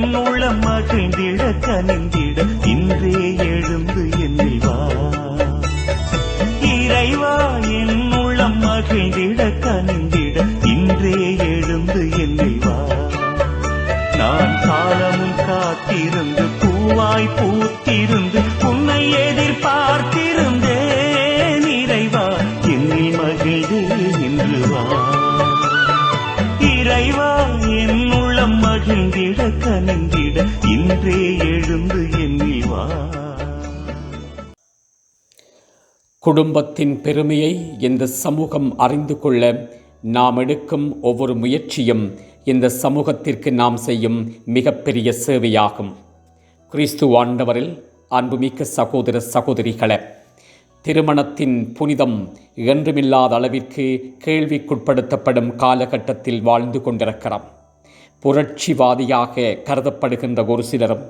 என் உள்ளம் மகிழ்ந்திட கனிந்திட இன்றே கனிந்திட இன்றே எழுந்து என்னில் வா. குடும்பத்தின் பெருமையை இந்த சமூகம் அறிந்து கொள்ள நாம் எடுக்கும் ஒவ்வொரு முயற்சியும் இந்த சமூகத்திற்கு நாம் செய்யும் மிகப்பெரிய சேவையாகும். கிறிஸ்து ஆண்டவரில் அன்புமிக்க சகோதர சகோதரிகளே திருமணத்தின் புனிதம் என்றுமில்லாத அளவிற்கு கேள்விக்குட்படுத்தப்படும் காலகட்டத்தில் வாழ்ந்து கொண்டிருக்கிறோம். புரட்சிவாதியாக கருதப்படுகின்ற ஒரு சிலரும்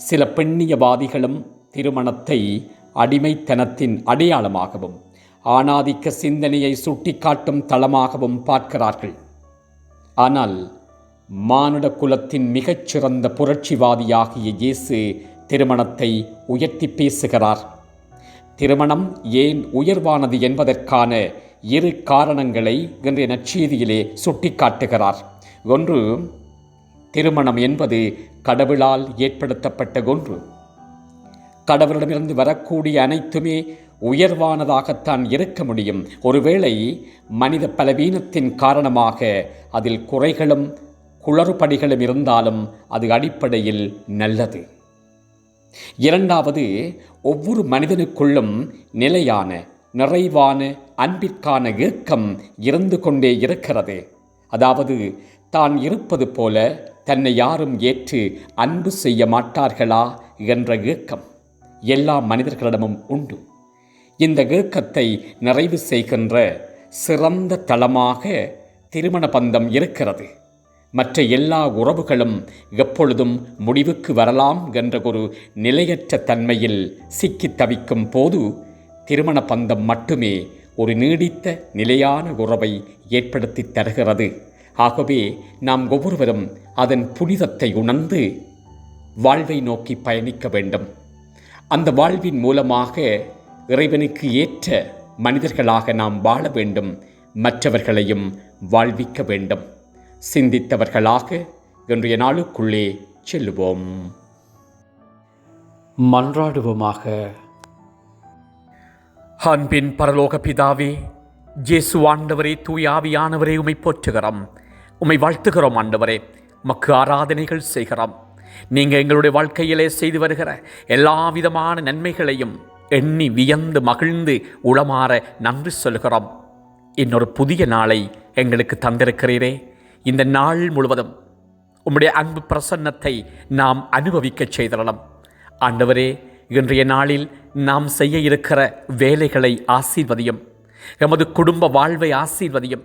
சில பெண்ணியவாதிகளும் திருமணத்தை அடிமைத்தனத்தின் அடையாளமாகவும் ஆணாதிக்க சிந்தனையை சுட்டிக்காட்டும் தளமாகவும் பார்க்கிறார்கள். ஆனால் மானுட குலத்தின் மிகச்சிறந்த புரட்சிவாதியாகிய இயேசு திருமணத்தை உயர்த்தி பேசுகிறார். திருமணம் ஏன் உயர்வானது என்பதற்கான இரு காரணங்களை இன்றைய நற்செய்தியிலே சுட்டிக்காட்டுகிறார். ஒன்று திருமணம் என்பது கடவுளால் ஏற்படுத்தப்பட்ட ஒன்று. கடவுளிடமிருந்து வரக்கூடிய அனைத்துமே உயர்வானதாகத்தான் இருக்க முடியும். ஒருவேளை மனித பலவீனத்தின் காரணமாக அதில் குறைகளும் குளறுபடிகளும் இருந்தாலும் அது அடிப்படையில் நல்லது. இரண்டாவது ஒவ்வொரு மனிதனுக்குள்ளும் நிலையான நிறைவான அன்பிற்கான ஏக்கம் இருந்து கொண்டே இருக்கிறது. அதாவது தான் இருப்பது போல தன்னை யாரும் ஏற்று அன்பு செய்ய மாட்டார்களா என்ற ஏக்கம் எல்லா மனிதர்களிடமும் உண்டு. இந்த ஏக்கத்தை நிறைவு செய்கின்ற சிறந்த தளமாக திருமண பந்தம் இருக்கிறது. மற்ற எல்லா உறவுகளும் எப்பொழுதும் முடிவுக்கு வரலாம் என்ற ஒரு நிலையற்ற தன்மையில் சிக்கித் தவிக்கும் போது திருமண பந்தம் மட்டுமே ஒரு நீடித்த நிலையான உறவை ஏற்படுத்தி தருகிறது. ஆகவே நாம் ஒவ்வொருவரும் அதன் புனிதத்தை உணர்ந்து வாழ்வை நோக்கி பயணிக்க வேண்டும். அந்த வாழ்வின் மூலமாக இறைவனுக்கு ஏற்ற மனிதர்களாக நாம் வாழ வேண்டும். மற்றவர்களையும் வாழ்விக்க வேண்டும். சிந்தித்தவர்களாக இன்றைய நாளுக்குள்ளே செல்லுவோம். மன்றாடுவோமாக. அன்பின் பரலோக பிதாவே ஜேசு ஆண்டவரே தூயாவியானவரே உமை போற்றுகிறோம். உம்மை வாழ்த்துகிறோம் ஆண்டவரே. மக்கு ஆராதனைகள் செய்கிறோம். நீங்கள் எங்களுடைய வாழ்க்கையிலே செய்து வருகிற எல்லா விதமான நன்மைகளையும் எண்ணி வியந்து மகிழ்ந்து உளமாற நன்றி சொல்கிறோம் இன்னொரு புதிய நாளை எங்களுக்கு தந்திருக்கிறீரே. இந்த நாள் முழுவதும் உம்முடைய அன்பு பிரசன்னத்தை நாம் அனுபவிக்கச் செய்திடலாம். ஆண்டவரே இன்றைய நாளில் நாம் செய்ய இருக்கிற வேலைகளை ஆசீர்வதியும் எமது குடும்ப வாழ்வை ஆசீர்வதியும்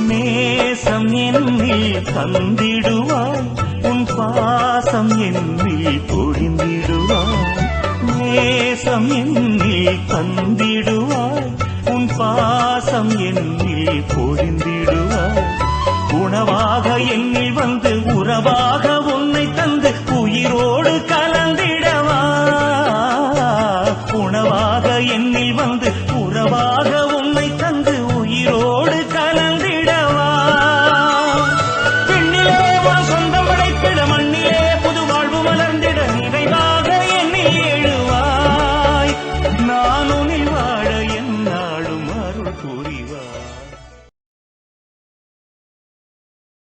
நேசம் என்னில் தந்திடுவாய். உன் பாசம் என்னில் பொழிந்திடுவாய். நேசம் என்னில் தந்திடுவாய். உன் பாசம் என்னில் பொழிந்திடுவாய். உணவாக என்னில் வந்து உறவாக